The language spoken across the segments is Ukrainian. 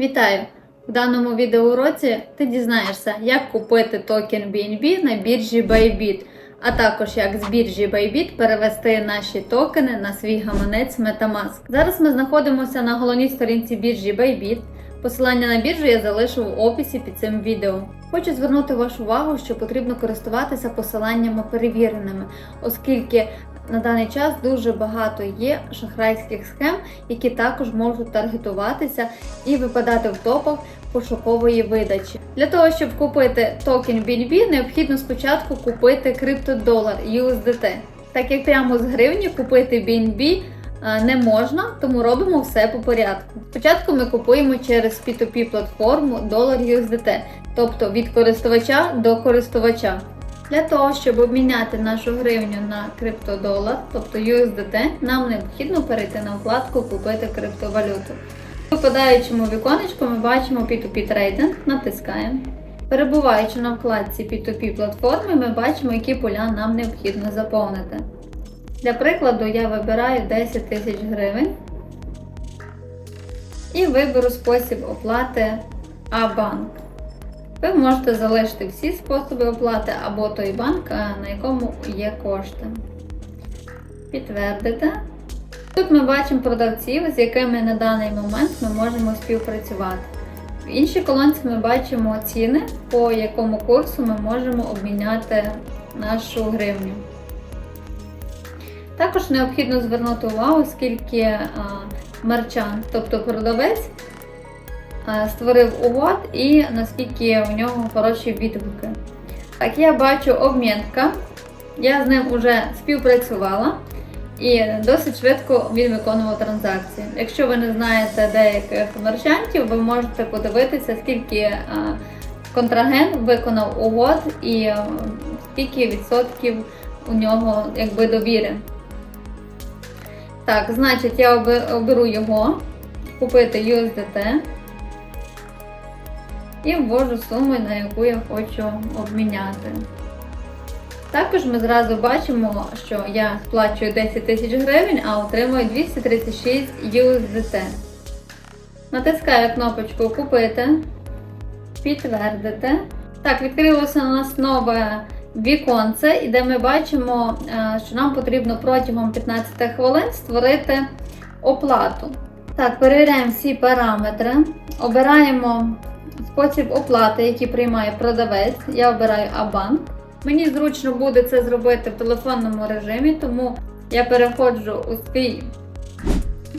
Вітаю! В даному відеоуроці ти дізнаєшся, як купити токен BNB на біржі Bybit, а також як з біржі Bybit перевести наші токени на свій гаманець Metamask. Зараз ми знаходимося на головній сторінці біржі Bybit. Посилання на біржу я залишу в описі під цим відео. Хочу звернути вашу увагу, що потрібно користуватися посиланнями перевіреними, оскільки на даний час дуже багато є шахрайських схем, які також можуть таргетуватися і випадати в топах пошукової видачі. Для того, щоб купити токен BNB, необхідно спочатку купити криптодолар USDT. Так як прямо з гривні купити BNB не можна, тому робимо все по порядку. Спочатку ми купуємо через P2P платформу долар USDT, тобто від користувача до користувача. Для того, щоб обміняти нашу гривню на криптодолар, тобто USDT, нам необхідно перейти на вкладку Купити криптовалюту. В випадаючому віконечку ми бачимо P2P трейдинг, натискаємо. Перебуваючи на вкладці P2P платформи, ми бачимо, які поля нам необхідно заповнити. Для прикладу, я вибираю 10 тисяч гривень і виберу спосіб оплати А-банк. Ви можете залишити всі способи оплати або той банк, на якому є кошти. Підтвердите. Тут ми бачимо продавців, з якими на даний момент ми можемо співпрацювати. В іншій колонці ми бачимо ціни, по якому курсу ми можемо обміняти нашу гривню. Також необхідно звернути увагу, скільки а, мерчант, тобто продавець, створив угод і наскільки у нього хороші відгуки. Так, я бачу обмінка. Я з ним вже співпрацювала і досить швидко він виконував транзакції. Якщо ви не знаєте деяких мерчантів, ви можете подивитися, скільки контрагент виконав угод і скільки відсотків у нього якби довіри. Так, значить, я оберу його, купити USDT і ввожу суму, на яку я хочу обміняти. Також ми зразу бачимо, що я сплачую 10 тисяч гривень, а отримую 236 USDT. Натискаю кнопочку Купити, підтвердити. Так, відкрилося у нас нове віконце, і де ми бачимо, е, що нам потрібно протягом 15 хвилин створити оплату. Так, перевіряємо всі параметри, обираємо спосіб оплати, який приймає продавець. Я обираю Абанк. Мені зручно буде це зробити в телефонному режимі, тому я переходжу у свій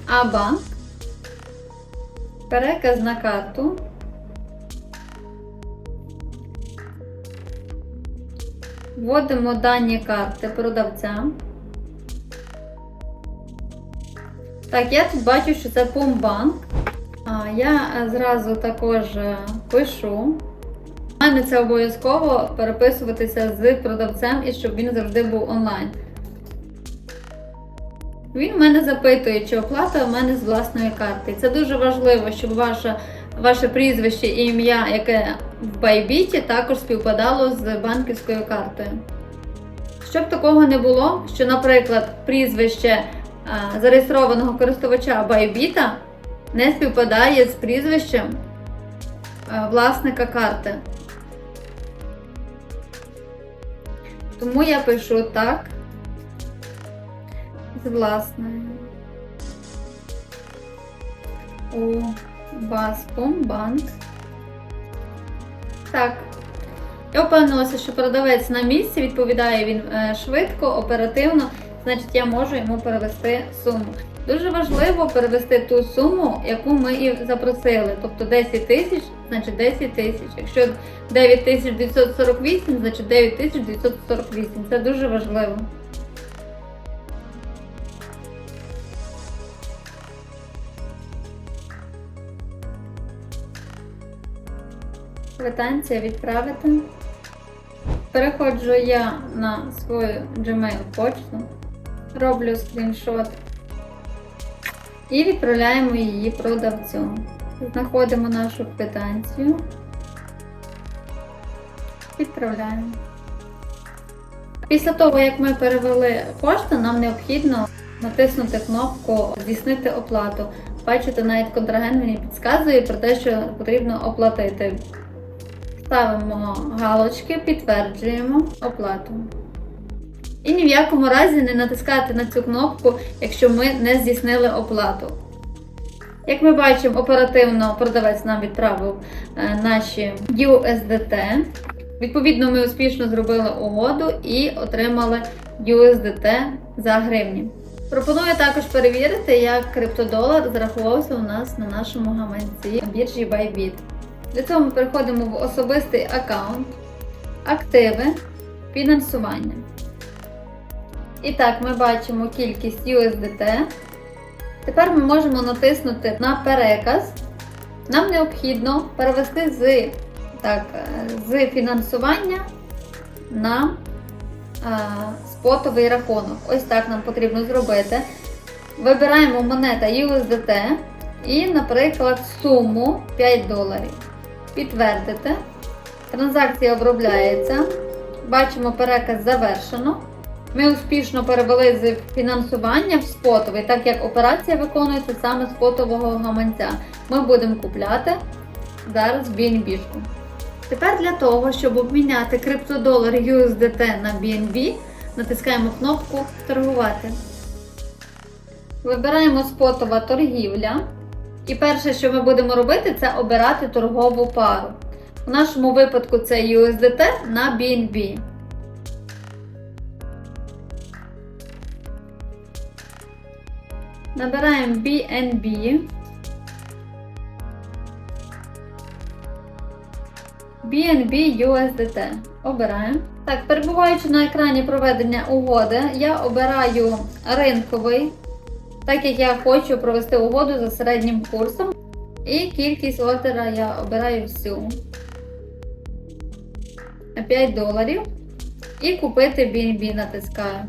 Абанк, переказ на карту. Вводимо дані карти продавця. Так, я тут бачу, що це Пумбанк. Я е, зразу також е, пишу. У мене це обов'язково переписуватися з продавцем і щоб він завжди був онлайн. Він мене запитує, чи оплата в мене з власної карти. Це дуже важливо, щоб ваше, ваше прізвище і ім'я, яке в Байбіті, також співпадало з банківською картою. Щоб такого не було, що, наприклад, прізвище зареєстрованого користувача Байбіта не співпадає з прізвищем власника карти. Тому я пишу так з власної. У Баскомбанк. Так. Я впевнилася, що продавець на місці, відповідає він е, швидко, оперативно, значить я можу йому перевести суму. Дуже важливо перевести ту суму, яку ми і запросили. Тобто 10 тисяч, значить 10 тисяч. Якщо 9948, значить 9948. Це дуже важливо. Квитанція відправити. Переходжу я на свою Gmail почту, роблю скріншот і відправляємо її продавцю. Знаходимо нашу квитанцію. Відправляємо. Після того, як ми перевели кошти, нам необхідно натиснути кнопку Здійснити оплату. Бачите, навіть контрагент мені підказує про те, що потрібно оплатити. Ставимо галочки, підтверджуємо оплату. І ні в якому разі не натискати на цю кнопку, якщо ми не здійснили оплату. Як ми бачимо, оперативно продавець нам відправив е, наші USDT. Відповідно, ми успішно зробили угоду і отримали USDT за гривні. Пропоную також перевірити, як криптодолар зарахувався у нас на нашому гаманці біржі Bybit. Для цього ми переходимо в особистий аккаунт, активи, фінансування. І так, ми бачимо кількість USDT. Тепер ми можемо натиснути на переказ. Нам необхідно перевести з, так, е, з фінансування на а, спотовий рахунок. Ось так нам потрібно зробити. Вибираємо монета USDT і, наприклад, суму 5 доларів. Підтвердити. Транзакція обробляється. Бачимо, переказ завершено. Ми успішно перевели з фінансування в спотовий, так як операція виконується саме з спотового гаманця. Ми будемо купляти зараз BNB. Тепер для того, щоб обміняти криптодолар USDT на BNB, натискаємо кнопку Торгувати. Вибираємо спотова торгівля. І перше, що ми будемо робити, це обирати торгову пару. У нашому випадку це USDT на BNB. Набираємо BNB. BNB USDT. Обираємо. Так, перебуваючи на екрані проведення угоди, я обираю ринковий, так як я хочу провести угоду за середнім курсом. І кількість ордера я обираю всю. На 5 доларів. І купити BNB натискаю.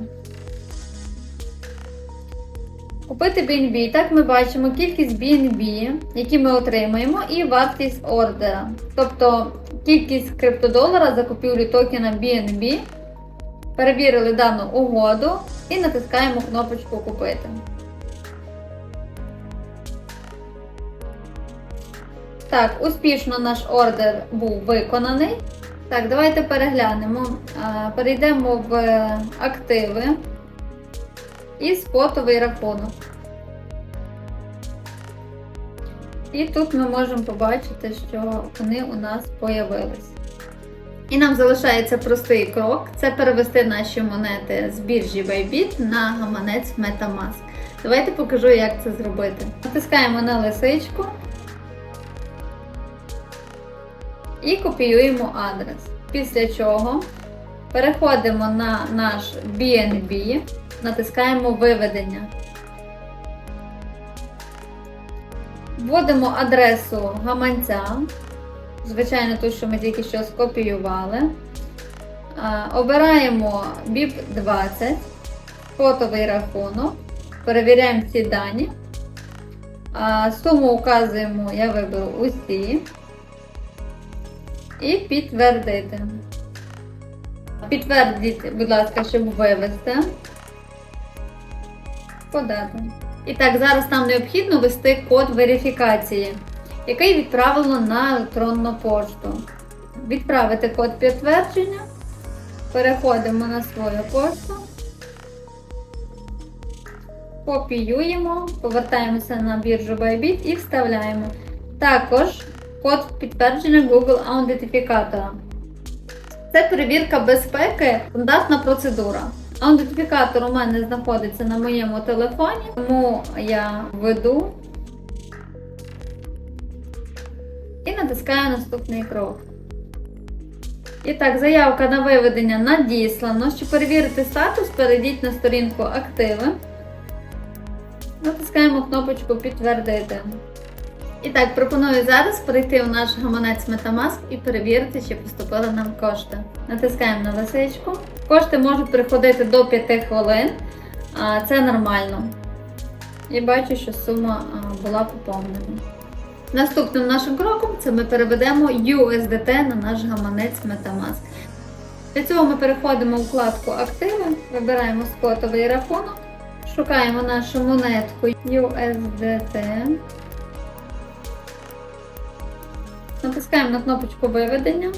Купити BNB. Так ми бачимо кількість BNB, які ми отримаємо, і вартість ордера. Тобто кількість криптодолара за купівлю токена BNB. Перевірили дану угоду і натискаємо кнопочку Купити. Так, успішно наш ордер був виконаний. Так, давайте переглянемо. Перейдемо в активи і спотовий рахунок. І тут ми можемо побачити, що вони у нас появились. І нам залишається простий крок це перевести наші монети з біржі Bybit на гаманець Metamask. Давайте покажу, як це зробити. Натискаємо на лисичку і копіюємо адрес. Після чого переходимо на наш BNB натискаємо Виведення. Вводимо адресу гаманця, звичайно, ту, що ми тільки що скопіювали. Обираємо BIP20, фотовий рахунок, перевіряємо ці дані. Суму указуємо, я виберу усі. І підтвердити. Підтвердіть, будь ласка, щоб вивести подати. І так, зараз нам необхідно ввести код верифікації, який відправлено на електронну пошту. Відправити код підтвердження. Переходимо на свою пошту. Копіюємо, повертаємося на біржу Bybit і вставляємо. Також код підтвердження Google аутентифікатора. Це перевірка безпеки, стандартна процедура. Аутентифікатор у мене знаходиться на моєму телефоні, тому я введу і натискаю наступний крок. І так, заявка на виведення надіслано. Щоб перевірити статус, перейдіть на сторінку Активи. Натискаємо кнопочку Підтвердити. І так, пропоную зараз перейти у наш гаманець Metamask і перевірити, чи поступили нам кошти. Натискаємо на лисичку. Кошти можуть приходити до 5 хвилин, це нормально. І бачу, що сума була поповнена. Наступним нашим кроком це ми переведемо USDT на наш гаманець Metamask. Для цього ми переходимо у вкладку Активи, вибираємо спотовий рахунок, Шукаємо нашу монетку USDT. Натискаємо на кнопочку виведення.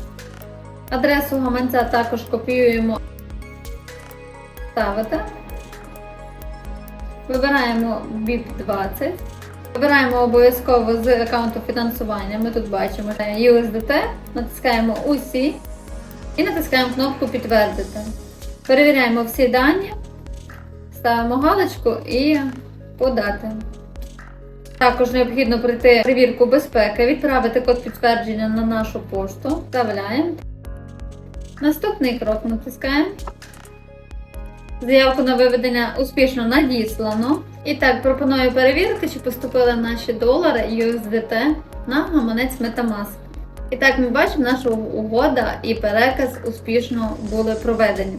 Адресу гаманця також копіюємо. Ставити. Вибираємо BIP20. Вибираємо обов'язково з аккаунту фінансування. Ми тут бачимо USDT, натискаємо усі і натискаємо кнопку Підтвердити. Перевіряємо всі дані, ставимо галочку і подати. Також необхідно пройти перевірку безпеки, відправити код підтвердження на нашу пошту. Вставляємо. Наступний крок натискаємо. Заявку на виведення успішно надіслано. І так, пропоную перевірити, чи поступили наші долари USDT на гаманець Metamask. І так, ми бачимо, наша угода і переказ успішно були проведені.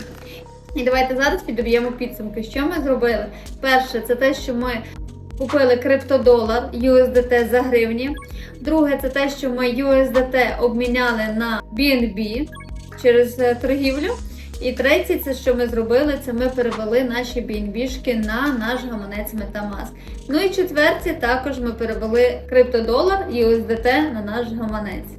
І давайте зараз підоб'ємо підсумки. Що ми зробили? Перше, це те, що ми купили криптодолар USDT за гривні. Друге, це те, що ми USDT обміняли на BNB через е, торгівлю. І третє, це що ми зробили, це ми перевели наші BNB-шки на наш гаманець Metamask. Ну і четверте, також ми перевели криптодолар USDT на наш гаманець.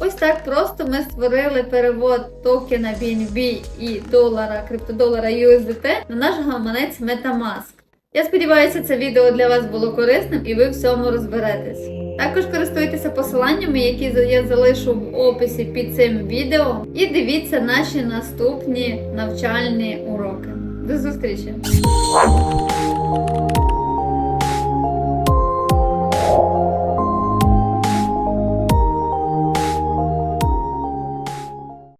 Ось так просто ми створили перевод токена BNB і долара, криптодолара USDT на наш гаманець Metamask. Я сподіваюся, це відео для вас було корисним і ви в цьому розберетесь. Також користуйтеся посиланнями, які я залишу в описі під цим відео, і дивіться наші наступні навчальні уроки. До зустрічі!